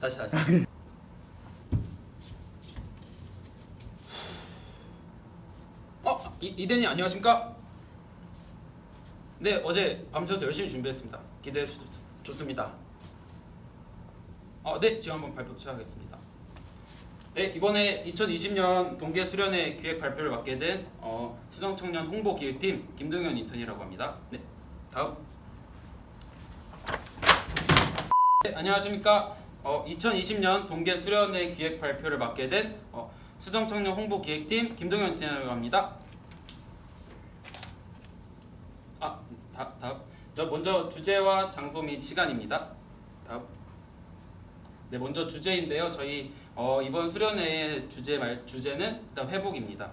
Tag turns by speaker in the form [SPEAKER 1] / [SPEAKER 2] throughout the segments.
[SPEAKER 1] 다시 다시. 어, 이, 이대님 안녕하십니까? 네, 어제 밤새서 열심히 준비했습니다. 기대해 주셔서 좋습니다. 어, 네, 지금 한번 발표 시작하겠습니다. 네, 이번에 2020년 동계 수련회 기획 발표를 맡게 된 어, 수정 청년 홍보 기획팀 김동현 인턴이라고 합니다. 네, 다음. 네, 안녕하십니까? 어, 2020년 동계 수련회 기획 발표를 맡게 된 어, 수정청년 홍보 기획팀 김동현 인턴이라고 합니다. 아, 다, 다음. 저 먼저 주제와 장소 및 시간입니다. 다음. 네, 먼저 주제인데요. 저희 어, 이번 수련회의 주제 말 주제는 일단 회복입니다.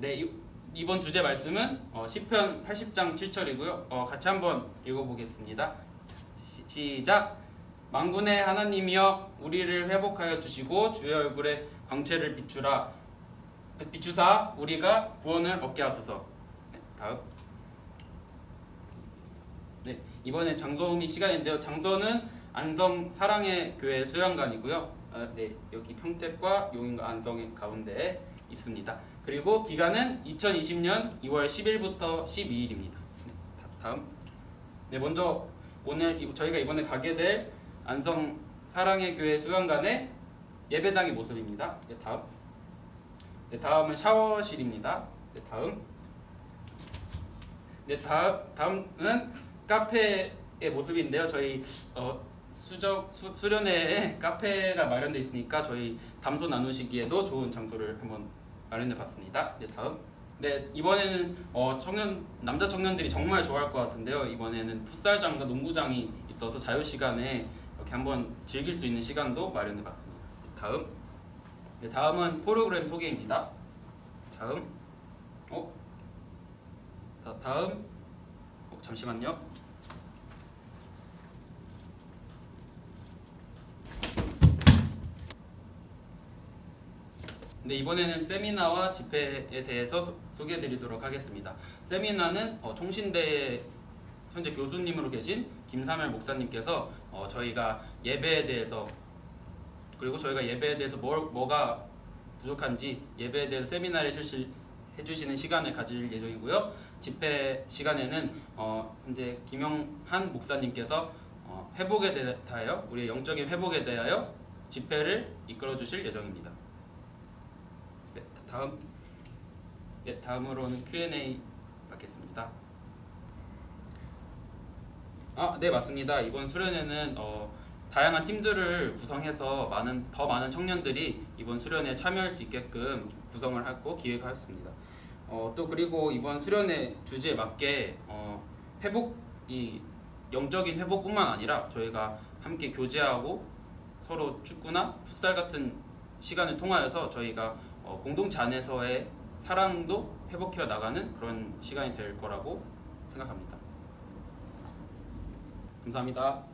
[SPEAKER 1] 네, 이, 이번 주제 말씀은 어, 시편 80장 7절이고요. 어, 같이 한번 읽어보겠습니다. 시, 시작. 만군의 하나님이여 우리를 회복하여 주시고 주의 얼굴에 광채를 비추라 비추사 우리가 구원을 얻게 하소서. 네, 다음. 네, 이번엔 장소 및 시간인데요. 장소는 안성 사랑의 교회 수양관이고요. 어, 네, 여기 평택과 용인과 안성의 가운데에 있습니다. 그리고 기간은 2020년 2월 10일부터 12일입니다. 네, 다- 다음. 네, 먼저 오늘 이- 저희가 이번에 가게 될 안성 사랑의 교회 수양관의 예배당의 모습입니다. 네, 다음. 네, 다음은 샤워실입니다. 네, 다음. 네, 다음 다음은 카페의 모습인데요. 저희 어, 수적 수, 수련회에 카페가 마련돼 있으니까 저희 담소 나누시기에도 좋은 장소를 한번 마련해 봤습니다. 네, 다음. 네, 이번에는 어, 청년 남자 청년들이 정말 좋아할 것 같은데요. 이번에는 풋살장과 농구장이 있어서 자유 시간에 이렇게 한번 즐길 수 있는 시간도 마련해 봤습니다. 네, 다음. 네, 다음은 프로그램 소개입니다. 다음. 어? 다, 다음. 어, 잠시만요. 네 이번에는 세미나와 집회에 대해서 소, 소개해드리도록 하겠습니다. 세미나는 어, 통신대 현재 교수님으로 계신 김삼열 목사님께서 어, 저희가 예배에 대해서 그리고 저희가 예배에 대해서 뭘, 뭐가 부족한지 예배에 대해서 세미나를 해주실, 해주시는 시간을 가질 예정이고요. 집회 시간에는 어, 현재 김영한 목사님께서 어, 회복에 대하여 우리의 영적인 회복에 대하여 집회를 이끌어 주실 예정입니다. 네, 다- 다음 네, 다음으로는 Q&A 받겠습니다. 아, 네 맞습니다. 이번 수련회는 어, 다양한 팀들을 구성해서 많은 더 많은 청년들이 이번 수련회에 참여할 수 있게끔 구성을 하고 기획하였습니다. 어, 또 그리고 이번 수련회 주제에 맞게 어, 회복 이 영적인 회복뿐만 아니라 저희가 함께 교제하고 서로 축구나 풋살 같은 시간을 통하여서 저희가 어, 공동체 안에서의 사랑도 회복해 나가는 그런 시간이 될 거라고 생각합니다. 감사합니다.